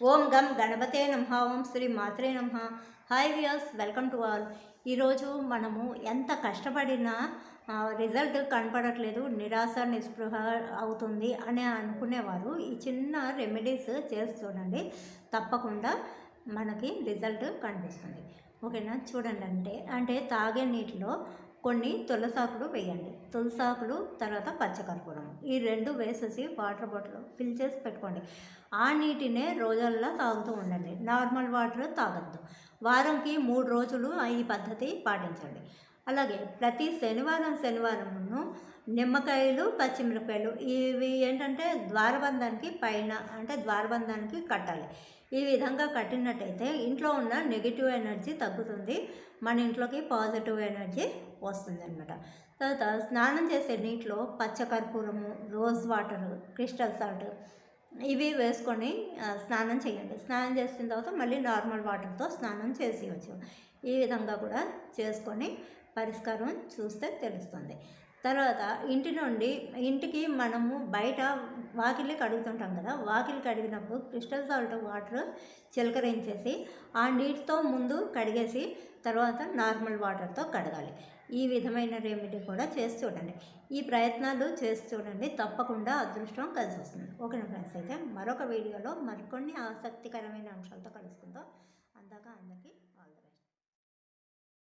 ఓం గం గణపతే నమ ఓం శ్రీ మాత్రే నమ. Hi views welcome to all. ఈరోజు మనము ఎంత కష్టపడినా రిజల్ట్ కనపడట్లేదు నిరాశ నిస్పృహ అవుతుంది అని అనుకునేవారు. ఈ చిన్న రెమెడీస్ చేస్తుండండి చూడండి. తప్పకుండా మనకి రిజల్ట్ కనిపిస్తుంది. ఓకేనా? చూడండి అంటే అంటే తాగే నీటిలో కొన్ని తులసాకులు వేయండి. తులసాకులు తర్వాత పచ్చకర్పూరం. ఈ రెండు వేసేసి వాటర్ బాటిల్ ఫిల్ చేసి పెట్టుకోండి. ఆ నీటినే రోజుల్లో తాగుతూ ఉండండి. Normal water తాగద్దు. వారంకి మూడు రోజులు ఈ పద్ధతి పాటించండి. అలాగే ప్రతి శనివారం శనివారమును నిమ్మకాయలు పచ్చిమిరపకాయలు ఇవి ఏంటంటే ద్వారబంధానికి పైన అంటే ద్వారబంధానికి కట్టాలి. ఈ విధంగా కట్టినట్టయితే ఇంట్లో ఉన్న నెగిటివ్ ఎనర్జీ తగ్గుతుంది. మన ఇంట్లోకి పాజిటివ్ ఎనర్జీ వస్తుంది అనమాట తర్వాత స్నానం చేసే నీటిలో పచ్చకర్పూరము రోజ్ వాటర్ క్రిస్టల్ సాల్ట్ ఇవి వేసుకొని స్నానం చేయండి. స్నానం చేసిన తర్వాత మళ్ళీ నార్మల్ వాటర్తో స్నానం చేసేయచ్చు. ఈ విధంగా కూడా చేసుకొని పరిష్కారం చూస్తే తెలుస్తుంది. తర్వాత ఇంటి నుండి ఇంటికి మనము బయట వాకిలి కడుగుతుంటాం కదా వాకిలి కడిగినప్పుడు క్రిస్టల్ సాల్ట్ వాటర్ చిలకరించేసి ఆ నీటితో ముందు కడిగేసి తర్వాత నార్మల్ వాటర్తో కడగాలి. ఈ విధమైన రెమెడీ కూడా చేసి చూడండి. ఈ ప్రయత్నాలు చేసి చూడండి. తప్పకుండా అదృష్టం కలిసి వస్తుంది. Okay friends? అయితే మరొక వీడియోలో మరికొన్ని ఆసక్తికరమైన అంశాలతో కలుసుకుందాం. అందాక అందరికీ